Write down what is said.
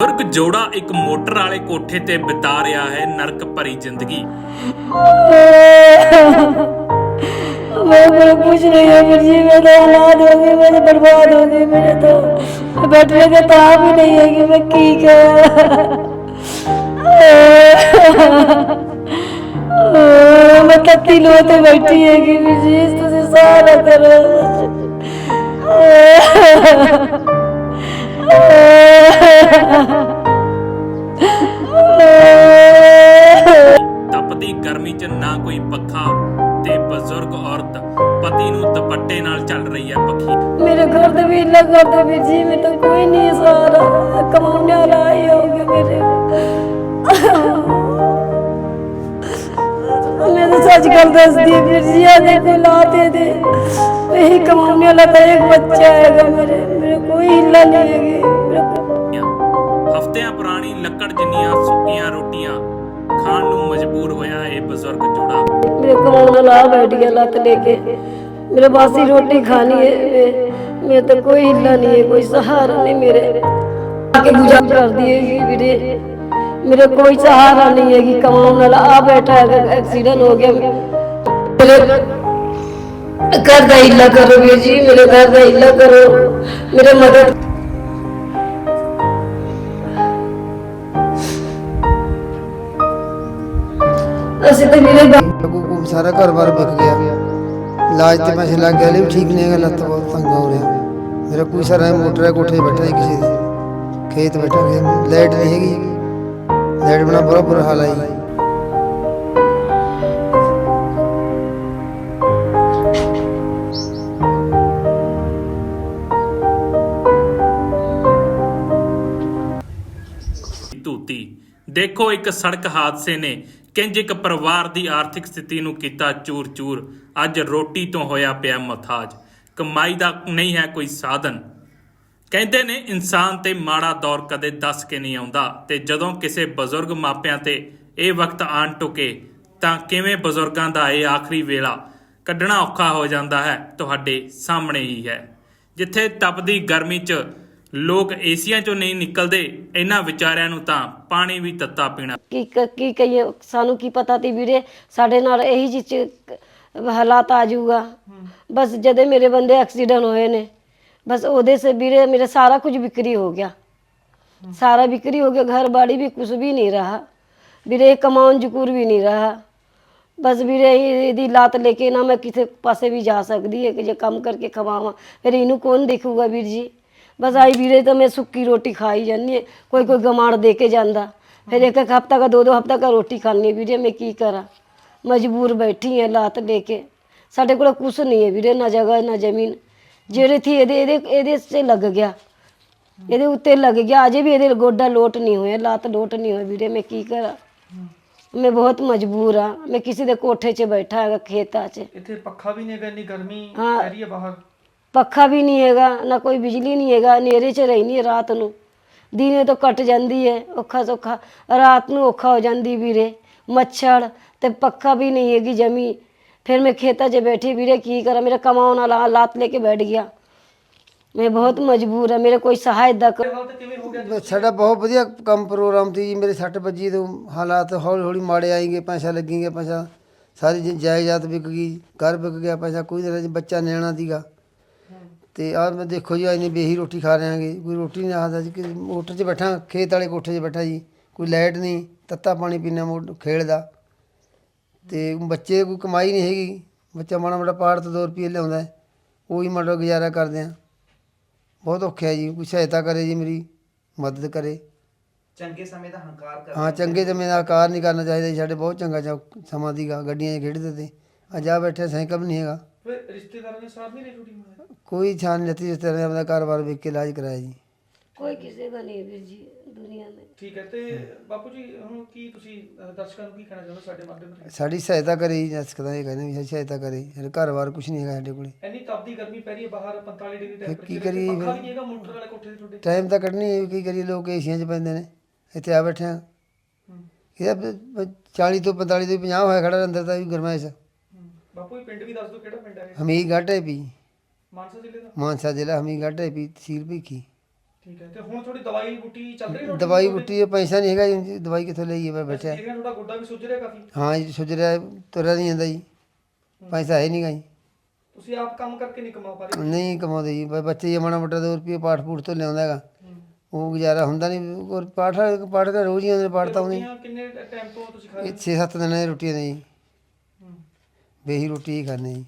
ਬਜ਼ੁਰਗ ਜੋੜਾ ਇੱਕ ਮੋਟਰ ਵਾਲੇ ਕੋਠੇ ਤੇ ਬਿਤਾ ਰਿਹਾ ਹੈ ਨਰਕ ਭਰੀ ਜ਼ਿੰਦਗੀ मैं मेरे कुछ नहीं है फिर जी मैं तो औलाद हो गई मैं तो बर्बाद हो गई मेरे तो बैठने का ताप ही नहीं है कि मैं की करा मैं तत्ती लो ते बैठी है कि भी जी तुझे सारा करो ਤਪਦੀ ਗਰਮੀ 'ਚ ਨਾ ਕੋਈ ਪੱਖਾ ਤੇ ਬਜ਼ੁਰਗ ਔਰਤ ਪਤੀ ਨੂੰ ਦੁਪੱਟੇ ਨਾਲ ਚੱਲ ਰਹੀ ਹੈ ਪੱਖੀ। ਮੇਰੇ ਘਰ ਦੇ ਵੀ ਲੱਗਾ ਵੀ ਜੀ, ਮੈਂ ਤਾਂ ਕੋਈ ਨਹੀਂ ਸਾਰਾ ਕਮਾਉਣ ਵਾਲਾ ਹੋ ਗਿਆ ਮੇਰੇ। मेरे मैं तो सच कर दस दी फिर जिया देखो लाते दे वही कमाने वाला था एक बच्चा आएगा मेरे मेरे कोई हिला नहीं है मेरे को ਹਫ਼ਤਿਆਂ ਪੁਰਾਣੀ ਲੱਕੜ ਜਿੰਨੀਆਂ ਸੁੱਕੀਆਂ ਰੋਟੀਆਂ ਖਾਣ ਨੂੰ ਮਜਬੂਰ ਹੋਇਆ ਇਹ ਬਜ਼ੁਰਗ ਜੋੜਾ मेरे कमाने वाला बैठ गया लत लेके मेरे बासी रोटी खानी है मैं- मेरे तो कोई हिला नहीं है कोई सहारा नहीं मेरे आके गुजार कर दिए मेरे मेरे कोई सहारा नहीं है कि कमाने वाला आ बैठा है एक्सीडेंट हो गया। मेरे घर का हिला करो वीर जी मेरे घर का हिला करो। मेरे मदद तो सारा घर बार बक गया तो गया ठीक नहीं है बहुत तंग हो रहा मेरा कोई सारा मोटर है कोठे बैठा है किसी खेत बैठा लाइट नहीं है। ਕਿਸੇ ਬਣਾ ਬੜਾ ਬੁਰਾ ਹਾਲ ਹੈ ਧੂਤੀ। ਦੇਖੋ, ਇੱਕ ਸੜਕ ਹਾਦਸੇ ਨੇ ਕਿੰਜ ਇੱਕ ਪਰਿਵਾਰ ਦੀ ਆਰਥਿਕ ਸਥਿਤੀ ਨੂੰ ਕੀਤਾ ਚੂਰ-ਚੂਰ। ਅੱਜ ਰੋਟੀ ਤੋਂ ਹੋਇਆ ਪਿਆ ਮਥਾਜ। ਕਮਾਈ ਦਾ ਨਹੀਂ ਹੈ ਕੋਈ ਸਾਧਨ। ਕਹਿੰਦੇ ਨੇ ਇਨਸਾਨ ਤੇ ਮਾੜਾ ਦੌਰ ਕਦੇ ਦੱਸ ਕੇ ਨਹੀਂ ਆਉਂਦਾ ਤੇ ਜਦੋਂ ਕਿਸੇ ਬਜ਼ੁਰਗ ਮਾਪਿਆਂ ਤੇ ਇਹ ਵਕਤ ਆਣ ਟੁਕੇ ਤਾਂ ਕਿਵੇਂ ਬਜ਼ੁਰਗਾਂ ਦਾ ਇਹ ਆਖਰੀ ਵੇਲਾ ਕੱਢਣਾ ਔਖਾ ਹੋ ਜਾਂਦਾ ਹੈ ਤੁਹਾਡੇ ਸਾਹਮਣੇ ਹੀ ਹੈ। ਜਿੱਥੇ ਤਪਦੀ ਗਰਮੀ 'ਚ ਲੋਕ ਏਸੀਆਂ 'ਚੋਂ ਨਹੀਂ ਨਿਕਲਦੇ ਇਹਨਾਂ ਵਿਚਾਰਿਆਂ ਨੂੰ ਤਾਂ ਪਾਣੀ ਵੀ ਤੱਤਾ ਪੀਣਾ। ਕੀ ਕ- ਕਹੀਏ ਸਾਨੂੰ ਕੀ ਪਤਾ ਤੀ ਵੀਰੇ ਸਾਡੇ ਨਾਲ ਇਹੀ ਜਿਹੀ ਚ ਹਾਲਾਤ ਆ ਜਾਊਗਾ। ਬਸ ਜਦੇ ਮੇਰੇ ਬੰਦੇ ਐਕਸੀਡੈਂਟ ਹੋਏ ਨੇ ਬਸ ਉਹਦੇ ਸੇ ਵੀਰੇ ਮੇਰੇ ਸਾਰਾ ਕੁਝ ਵਿਕਰੀ ਹੋ ਗਿਆ। ਸਾਰਾ ਵਿਕਰੀ ਹੋ ਗਿਆ, ਘਰ ਬਾੜੀ ਵੀ ਕੁਝ ਵੀ ਨਹੀਂ ਰਹਾ। ਵੀਰੇ ਕਮਾਉਣ ਜਕੂਰ ਵੀ ਨਹੀਂ ਰਹਾ। ਬਸ ਵੀਰੇ ਇਹ- ਇਹਦੀ ਲਾਤ ਲੈ ਕੇ ਨਾ ਮੈਂ ਕਿਸੇ ਪਾਸੇ ਵੀ ਜਾ ਸਕਦੀ ਹੈ, ਕਿ ਜੇ ਕੰਮ ਕਰਕੇ ਖਵਾਵਾਂ, ਫਿਰ ਇਹਨੂੰ ਕੌਣ ਦੇਖੂਗਾ ਵੀਰ ਜੀ? ਬਸ ਆਈ ਵੀਰੇ ਤਾਂ ਮੈਂ ਸੁੱਕੀ ਰੋਟੀ ਖਾਈ ਜਾਂਦੀ ਹੈ, ਕੋਈ ਕੋਈ ਗਮਾੜ ਦੇ ਕੇ ਜਾਂਦਾ। ਫਿਰ ਇੱਕ ਇੱਕ ਹਫਤਾ ਦਾ ਦੋ ਦੋ ਹਫਤਾ ਦਾ ਰੋਟੀ ਖਾਣੀ ਵੀਰੇ, ਮੈਂ ਕੀ ਕਰਾਂ? ਮਜਬੂਰ ਬੈਠੀ ਹਾਂ ਲਾਤ ਲੈ ਕੇ। ਸਾਡੇ ਕੋਲ ਕੁਛ ਨਹੀਂ ਹੈ ਵੀਰੇ, ਨਾ ਜਗ੍ਹਾ, ਨਾ ਜ਼ਮੀਨ। ਜਿਹੜੇ ਥੀ ਇਹਦੇ ਇਹਦੇ ਇਹਦੇ ਸੇ ਲੱਗ ਗਿਆ। ਇਹਦੇ ਉੱਤੇ ਲੱਗ ਗਿਆ। ਅਜੇ ਵੀ ਇਹਦੇ ਗੋਡਾ ਲੋਟ ਨਹੀਂ ਹੋਇਆ ਲੱਤ ਲੋਟ ਨਹੀਂ ਹੋਈ ਵੀਰੇ ਮੈਂ ਕੀ ਕਰਾਂ? ਮੈਂ ਬਹੁਤ ਮਜਬੂਰ ਆ। ਮੈਂ ਕਿਸੇ ਦੇ ਕੋਠੇ 'ਚ ਬੈਠਾ ਹੈਗਾ ਖੇਤਾਂ 'ਚ। ਇੱਥੇ ਪੱਖਾ ਵੀ ਨਹੀਂ ਹੈਗਾ ਇੰਨੀ ਗਰਮੀ ਹਾਂ। ਪੈ ਰਹੀ ਹੈ ਬਾਹਰ। ਪੱਖਾ ਵੀ ਨਹੀਂ ਹੈਗਾ ਨਾ ਕੋਈ ਬਿਜਲੀ ਨਹੀਂ ਹੈਗਾ ਹਨੇਰੇ 'ਚ ਰਹਿਣੀ ਰਾਤ ਨੂੰ। ਦਿਨੇ ਤੋਂ ਕੱਟ ਜਾਂਦੀ ਹੈ ਔਖਾ ਸੌਖਾ। ਰਾਤ ਨੂੰ ਔਖਾ ਹੋ ਜਾਂਦੀ ਵੀਰੇ। ਮੱਛਰ ਤੇ ਪੱਖਾ ਵੀ ਨਹੀਂ ਹੈਗੀ ਜਮੀ। ਫਿਰ ਮੈਂ ਖੇਤਾਂ 'ਚ ਬੈਠੀ ਵੀਰੇ ਕੀ ਕਰਾਂ ਮੇਰਾ ਕਮਾਉਣ ਵਾਲਾ ਲਾਤ ਲੈ ਕੇ ਬੈਠ ਗਿਆ ਮੈਂ ਬਹੁਤ ਮਜਬੂਰ ਹਾਂ ਮੇਰੇ ਕੋਈ ਸਹਾਇਤਾ ਕਰ? ਸਾਡਾ ਬਹੁਤ ਵਧੀਆ ਕੰਮ ਪ੍ਰੋਗਰਾਮ ਸੀ ਜੀ ਮੇਰੇ ਸੱਟ ਵੱਜੀ ਤੋਂ ਹਾਲਾਤ ਹੌਲੀ ਹੌਲੀ ਮਾੜੇ ਆਏਗੇ ਪੈਸਾ ਲੱਗेंगे ਪੈਸਾ ਸਾਰੀ ਜੀ ਜਾਇਦਾਦ ਵਿਕ ਗਈ ਘਰ ਵਿਕ ਗਿਆ ਪੈਸਾ ਕੋਈ ਤਰ੍ਹਾਂ ਜੀ ਬੱਚਾ ਨਿਆਣਾ ਦੀਗਾ ਤੇ ਆਹ ਮੈਂ ਦੇਖੋ ਜੀ ਅੱਜ ਨੇ ਬੇਹੀ ਰੋਟੀ ਖਾ ਰਹੇ ਹਾਂਗੇ। ਕੋਈ ਰੋਟੀ ਨਹੀਂ ਆਦਾ ਜੀ ਕਿ ਮੋਟਰ 'ਚ ਬੈਠਾ ਖੇਤ ਵਾਲੇ ਕੋਠੇ 'ਚ ਬੈਠਾ ਜੀ ਕੋਈ ਲਾਈਟ ਨਹੀਂ ਤੱਤਾ ਪਾਣੀ ਪੀਣਾ ਮੋਟ ਖੇਡਦਾ ਤੇ ਬੱਚੇ ਕੋਈ ਕਮਾਈ ਨਹੀਂ ਹੈਗੀ। ਬੱਚਾ ਮਾੜਾ ਮਾੜਾ ਪਾੜ ਤੋਂ 2 ਰੁਪਏ ਲਿਆਉਂਦਾ ਹੈ। ਉਹੀ ਮਾੜਾ ਗੁਜ਼ਾਰਾ ਕਰਦੇ ਆ ਬਹੁਤ ਔਖਾ ਹੈ ਜੀ। ਕੋਈ ਸਹਾਇਤਾ ਕਰੇ ਜੀ ਮੇਰੀ ਮਦਦ ਕਰੇ। ਚੰਗੇ ਸਮੇਂ ਦਾ ਹੰਕਾਰ ਕਰ ਹਾਂ ਚੰਗੇ ਜਮੇ ਦਾ ਕਾਰ ਨਹੀਂ ਕਰਨਾ ਚਾਹੀਦਾ ਜੀ। ਸਾਡੇ ਬਹੁਤ ਚੰਗਾ ਚਾ ਸਮਾਂ ਦੀਗਾ ਗੱਡੀਆਂ 'ਚ ਖੇਡਦੇ ਤੇ। ਅੱਜ ਆ ਬੈਠੇ ਸਾਈਕਲ ਵੀ ਨਹੀਂ ਹੈਗਾ। ਫਿਰ ਰਿਸ਼ਤੇਦਾਰਾਂ ਨੇ ਸਾਥ ਨਹੀਂ ਮਾਰ? ਕੋਈ ਛਾਨ ਨਹੀਂ ਲੱਤੀ ਇਸ ਤਰ੍ਹਾਂ ਆਪਣਾ ਕਾਰੋਬਾਰ ਵੇਖ ਕੇ ਇਲਾਜ ਕਰਾਇਆ ਜੀ। ਕੋਈ ਕਿਸੇ ਦਾ ਨਹੀਂ ਵੀਰ ਜੀ ਦੁਨੀਆ में ਠੀਕ ਹੈ ਤੇ ਬਾਪੂ ਜੀ ਹੁਣ ਕੀ ਤੁਸੀਂ ਅਹ, ਦਰਸ਼ਕਾਂ ਨੂੰ ਕੀ ਕਹਿਣਾ ਚਾਹੁੰਦੇ ਹੋ ਸਾਡੇ ਮਾਧਿਅਮ ਰਾਹੀਂ ਸਾਡੀ ਸਹਾਇਤਾ ਕਰੇ ਜੀ ਜਸ ਕਦਾ ਇਹ ਕਹਿੰਦੇ ਵੀ ਸਾਡੀ ਸਹਾਇਤਾ ਕਰੇ ਸਾਡੇ ਘਰ-ਬਾਰ ਕੁਝ ਨਹੀਂ ਹੈਗਾ ਸਾਡੇ ਕੋਲੇ। ਇੰਨੀ ਤਪਦੀ ਗਰਮੀ ਪੈ ਰਹੀ ਹੈ ਬਾਹਰ 45 ਡਿਗਰੀ ਕੀ ਟੈਂਪਰੇਚਰ ਕਰੀਏ ਪੱਖਾ? ਵੀ ਨਹੀਂ ਹੈਗਾ ਮੋਟਰ ਵਾਲੇ ਕੋਠੇ ਤੇ ਤੁਹਾਡੇ। ਟਾਈਮ ਤਾਂ ਕੱਢਣੀ ਹੈ ਕੀ ਕਰੀਏ ਲੋਕ ਏਸੀਆਂ 'ਚ ਪੈਂਦੇ ਨੇ। ਇੱਥੇ ਆ ਬੈਠੇ ਆ ਹੂੰ, ਇਹ 40 ਤੋਂ 45 ਤੋਂ 50 ਹੋਇਆ ਖੜਾ ਅੰਦਰ ਤਾਂ ਵੀ ਗਰਮਾਇਸ਼। ਹੂੰ। ਬਾਪੂ ਜੀ ਪਿੰਡ ਵੀ ਦੱਸ ਦਿਓ ਕਿਹੜਾ ਪਿੰਡ ਹੈ ਇਹ? ਹਮੀਰ ਗਾਟੇ ਪੀ ਮਾਨਸਾ ਜ਼ਿਲ੍ਹੇ ਦਾ? ਮਾਨਸਾ ਜ਼ਿਲ੍ਹਾ ਹਮੀਰ ਗਾਟੇ ਪੀ ਤਹਿਸੀਲ ਭੀਖੀ। ਠੀਕ ਹੈ ਤੇ ਹੁਣ ਤੁਹਾਡੀ ਦਵਾਈ ਬੂਟੀ ਚੱਲ ਰਹੀ ਤੁਹਾਡੀ? ਦਵਾਈ ਬੁੱਟੀ ਪੈਸਾ ਨਹੀਂ ਹੈਗਾ ਜੀ ਦਵਾਈ ਕਿੱਥੋਂ ਲਈਏ ਮੈਂ ਦੇਖ ਰਹੇ ਹਾਂ ਤੁਹਾਡਾ ਗੋਡਾ ਵੀ ਸੁੱਜ ਰਿਹਾ ਕਾਫੀ। ਹਾਂ ਜੀ ਸੁਝ ਰਿਹਾ ਤੁਰਿਆ ਨਹੀਂ ਜਾਂਦਾ ਜੀ। ਪੈਸਾ ਹੈ ਨਹੀਂਗਾ ਜੀ। ਤੁਸੀਂ ਆਪ ਕੰਮ ਕਰਕੇ ਨਹੀਂ ਕਮਾ ਪਾ ਰਹੇ? ਨਹੀਂ ਕਮਾਉਂਦੇ ਜੀ ਬੱਚੇ ਜੇ ਮਾੜਾ ਮੋਟਾ ਦੋ ਰੁਪਏ ਪਾਠ ਪੂਠ ਤੋਂ ਲਿਆਉਂਦਾ ਹੈਗਾ। ਉਹ ਗੁਜ਼ਾਰਾ ਹੁੰਦਾ ਨਹੀਂ ਔਰ ਪਾਠ ਪਾਠ ਦਾ ਰੋਜ਼ ਹੀ ਆਉਂਦੇ ਪਾਠ ਤਾਂ ਆਉਂਦੇ ਰੋਟੀਆਂ ਕਿੰਨੇ ਟਾਈਮ ਤੋਂ ਤੁਸੀਂ ਖਾ ਰਹੇ ਇਹ 6-7 ਦਿਨਾਂ ਦੀ ਰੋਟੀਆਂ ਨੇ ਜੀ। ਹੂੰ। ਬੇਹੀ ਰੋਟੀ ਹੀ ਖਾਂਦੇ ਜੀ।